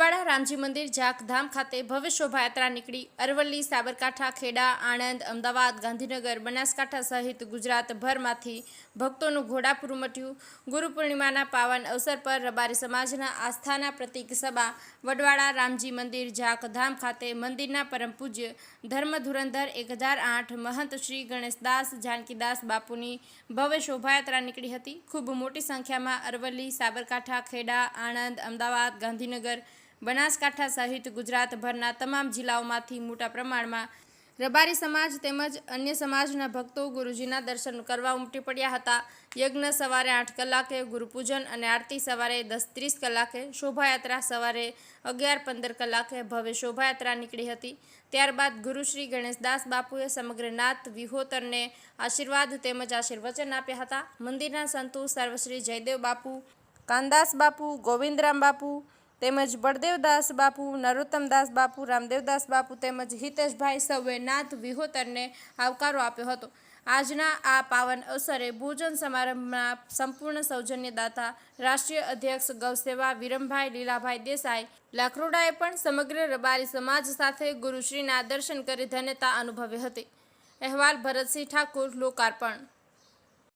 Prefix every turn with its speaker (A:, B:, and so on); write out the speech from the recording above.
A: રામજી મંદિર જાખધામ ખાતે ભવ્ય શોભાયાત્રા નીકળી. અરવલ્લી, સાબરકાંઠા, ખેડા, આણંદ, અમદાવાદ, ગાંધીનગર, બનાસકાંઠા સહિત ગુજરાતભરમાંથી ભક્તોનું ઘોડાપુર મટ્યું ગુરુ પૂર્ણિમાના પાવન અવસર પર રબારી સમાજના આસ્થાના પ્રતિક સભા વડવાડા રામજી મંદિર જાખધામ ખાતે મંદિરના પરમ પૂજ્ય ધર્મ ધુરંધર એક હજાર આઠ મહંત શ્રી ગણેશદાસ જાનકીદાસ બાપુની ભવ્ય શોભાયાત્રા નીકળી હતી. ખૂબ મોટી સંખ્યામાં અરવલ્લી, સાબરકાંઠા, ખેડા, આણંદ, અમદાવાદ, ગાંધીનગર બનાસકાંઠા સહિત ગુજરાતભરના તમામ જિલ્લાઓમાંથી મોટા પ્રમાણમાં રબારી સમાજ તેમજ અન્ય સમાજના ભક્તો ગુરુજીના દર્શન કરવા ઉમટી પડ્યા હતા. યજ્ઞ સવારે આઠ કલાકે, ગુરુપૂજન અને આરતી સવારે દસ ત્રીસ કલાકે, શોભાયાત્રા સવારે અગિયાર પંદર કલાકે ભવ્ય શોભાયાત્રા નીકળી હતી. ત્યારબાદ ગુરુશ્રી ગણેશદાસ બાપુએ સમગ્ર નાથ વિહોતરને આશીર્વાદ તેમજ આશીર્વચન આપ્યા હતા. મંદિરના સંતો સર્વશ્રી જયદેવ બાપુ, કાનદાસ બાપુ, ગોવિંદરામ બાપુ તેમજ બળદેવદાસ બાપુ, નરોત્તમદાસ બાપુ, રામદેવદાસ બાપુ તેમજ હિતેશભાઈ સૌએ નાથ વિહોતરને આવકારો આપ્યો હતો. આજના આ પાવન અવસરે ભોજન સમારંભના સંપૂર્ણ સૌજન્યદાતા રાષ્ટ્રીય અધ્યક્ષ ગૌસેવા વિરમભાઈ લીલાભાઈ દેસાઈ લાખરોડાએ પણ સમગ્ર રબારી સમાજ સાથે ગુરુશ્રીના દર્શન કરી ધન્યતા અનુભવી હતી. અહેવાલ ભરતસિંહ ઠાકુર, લોકાર્પણ.